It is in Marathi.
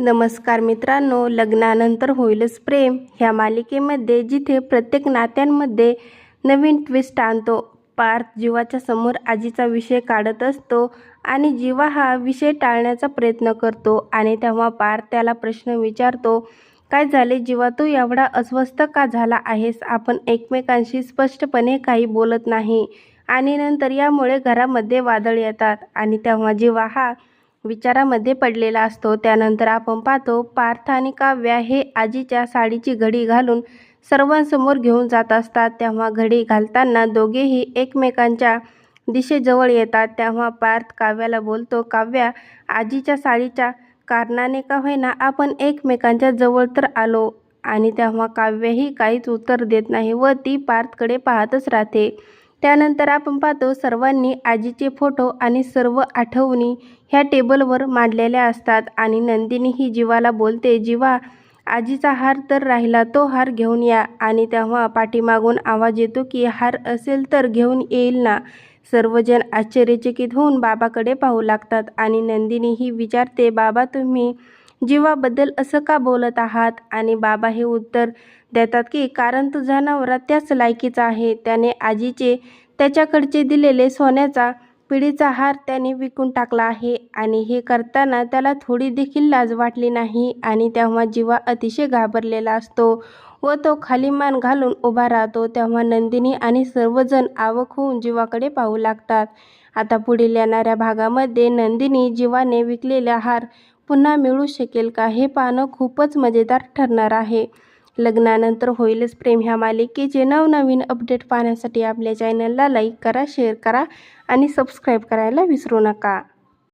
नमस्कार मित्रांनो लग्नानंतर होईलच प्रेम. ह्या मालिकेमध्ये जिथे प्रत्येक नात्यांमध्ये नवीन ट्विस्ट आणतो. पार्थ जीवाच्या समोर आजीचा विषय काढत असतो आणि जीवा हा विषय टाळण्याचा प्रयत्न करतो आणि तेव्हा पार्थ त्याला प्रश्न विचारतो काय झाले जीवा? तू एवढा अस्वस्थ का झाला आहेस? आपण एकमेकांशी स्पष्टपणे काही बोलत नाही आणि नंतर यामुळे घरामध्ये वादळ येतात आणि तेव्हा जीवा हा विचारामध्ये पडलेला असतो. त्यानंतर आपण पाहतो पार्थ आणि काव्या हे आजीच्या साडीची घडी घालून सर्वांसमोर घेऊन जात असतात. तेव्हा घडी घालताना दोघेही एकमेकांच्या दिशेजवळ येतात. तेव्हा पार्थ काव्याला बोलतो काव्या आजीच्या साडीच्या कारणाने का होईना आपण एकमेकांच्या जवळ तर आलो आणि तेव्हा काव्यही काहीच उत्तर देत नाही व ती पार्थकडे पाहतच राहते. त्यानंतर आपण पाहतो सर्वांनी आजीचे फोटो आणि सर्व आठवणी ह्या टेबलवर मांडलेल्या असतात आणि नंदिनी ही जीवाला बोलते जीवा आजीचा हार तर राहिला तो हार घेऊन या. आणि तेव्हा पाठीमागून आवाज येतो की हार असेल तर घेऊन येईल ना. सर्वजण आश्चर्यचकित होऊन बाबाकडे पाहू लागतात आणि नंदिनी ही विचारते बाबा तुम्ही जीवाबद्दल असं का बोलत आहात? आणि बाबा हे उत्तर देतात की कारण तुझा नवरा त्याच लायकीचा आहे. त्याने आजीचे त्याच्याकडचे दिलेले सोन्याचा पिढीचा हार त्याने विकून टाकला आहे. आणि हे करताना त्याला थोडी देखील लाज वाटली नाही. आणि तेव्हा जीवा अतिशय घाबरलेला असतो व तो खाली मान घालून उभा राहतो. तेव्हा नंदिनी आणि सर्वजण आवक होऊन जीवाकडे पाहू लागतात. आता पुढील येणाऱ्या भागामध्ये नंदिनी जीवाने विकलेला हार पुन्हा मिळू शकेल का हे पाहणं खूपच मजेदार ठरणार आहे. लग्नानंतर होईलच प्रेम ह्या मालिकेचे नवनवीन अपडेट पाहण्यासाठी आपल्या चॅनलला लाईक करा शेअर करा आणि सबस्क्राईब करायला विसरू नका.